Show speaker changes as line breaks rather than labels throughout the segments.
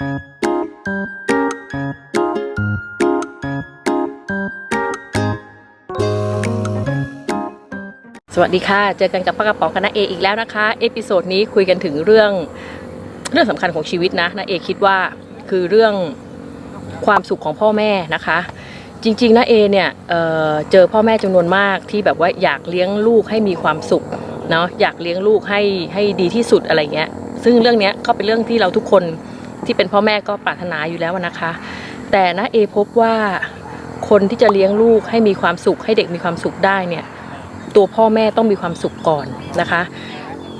สวัสดีค่ะ เจอกันกับป้ากระป๋องกับน้าเออีกแล้วนะคะ เอพิโซดนี้คุยกันถึงเรื่องเรื่องสำคัญของชีวิตนะน้าเอคิดว่าคือเรื่องความสุขของพ่อแม่นะคะ จริงๆน้าเอเนี่ยเเจอพ่อแม่จำนวนมากที่แบบว่าอยากเลี้ยงลูกให้มีความสุขเนาะอยากเลี้ยงลูกให้ให้ดีที่สุดอะไรเงี้ย ซึ่งเรื่องเนี้ยก็เป็นเรื่องที่เราทุกคน ที่เป็นพ่อแม่ก็ปรารถนาอยู่แล้วนะคะ แต่น้าเอพบว่าคนที่จะเลี้ยงลูกให้มีความสุข ให้เด็กมีความสุขได้เนี่ย ตัวพ่อแม่ต้องมีความสุขก่อนนะคะ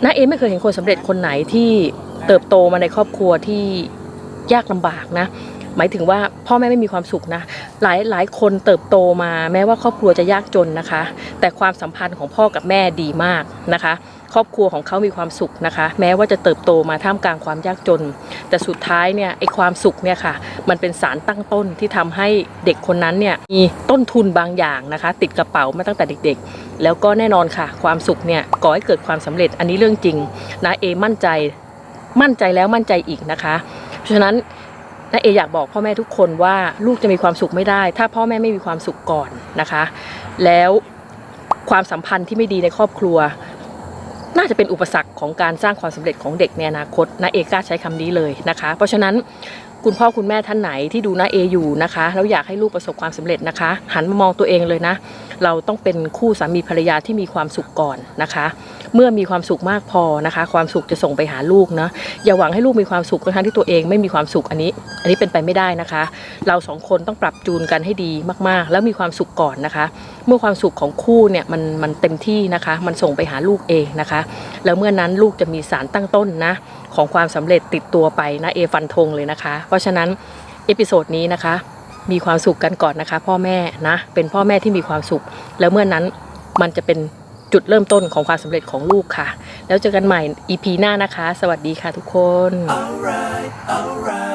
น้าเอไม่เคยเห็นคนสำเร็จคนไหนที่เติบโตมาในครอบครัวที่ยากลำบากนะหมายถึงว่าพ่อแม่ไม่มีความสุขนะหลายหลายคนเติบโตมาแม้ว่าครอบครัวจะยากจนนะคะ แต่ความสัมพันธ์ของพ่อกับแม่ดีมากนะคะ ครอบครัวของเขามีความสุขนะคะ แม้ว่าจะเติบโตมาท่ามกลางความยากจน แต่สุดท้ายเนี่ยไอความสุขเนี่ยค่ะ มันเป็นสารตั้งต้นที่ทำให้เด็กคนนั้นเนี่ยมีต้นทุนบางอย่างนะคะ ติดกระเป๋ามาตั้งแต่เด็กๆ แล้วก็แน่นอนค่ะ ความสุขเนี่ยก่อให้เกิดความสำเร็จอันนี้เรื่องจริงนะเอมั่นใจมั่นใจแล้วมั่นใจอีกนะคะ เพราะฉะนั้นนะเออยากบอกพ่อแม่ทุกคนว่าลูกจะมีความสุขไม่ได้ ถ้าพ่อแม่ไม่มีความสุขก่อนนะคะ แล้วความสัมพันธ์ที่ไม่ดีในครอบครัว น่าจะเป็นอุปสรรคของการสร้างความสำเร็จของเด็กในอนาคตนะเอกล้าใช้คำนี้เลยนะคะ เพราะฉะนั้น คุณพ่อคุณแม่ท่านไหนที่ดูนะเออยู่นะคะแล้วอยากให้ลูกประสบความสำเร็จนะคะ หันมามองตัวเองเลยนะ เราต้องเป็นคู่สามีภรรยาที่มีความสุขก่อนนะคะ เมื่อมีความสุขมากพอนะคะ ความสุขจะส่งไปหาลูกนะอย่าหวังให้ลูกมีความสุขทั้งที่ตัวเองไม่มีความสุขอันนี้ อันนี้เป็นไปไม่ได้นะคะ เราสองคนต้องปรับจูนกันให้ดีมากๆ แล้วมีความสุขก่อนนะคะ เมื่อความสุขของคู่เนี่ยมันมันเต็มที่นะคะ มันส่งไปหาลูกเองนะคะ แล้วเมื่อนั้นลูกจะมีสารตั้งต้นนะของความสำเร็จติดตัวไปนะเอฟันธงเลยนะคะเพราะฉะนั้นเอพิโซดนี้นะคะ มีความสุขกันก่อนนะคะ พ่อแม่นะเป็นพ่อแม่ที่มีความสุข แล้วเมื่อนั้นมันจะเป็นจุดเริ่มต้นของความสำเร็จของลูกค่ะ แล้วเจอกันใหม่ EP หน้านะคะ สวัสดีค่ะทุกคน
Alright, alright.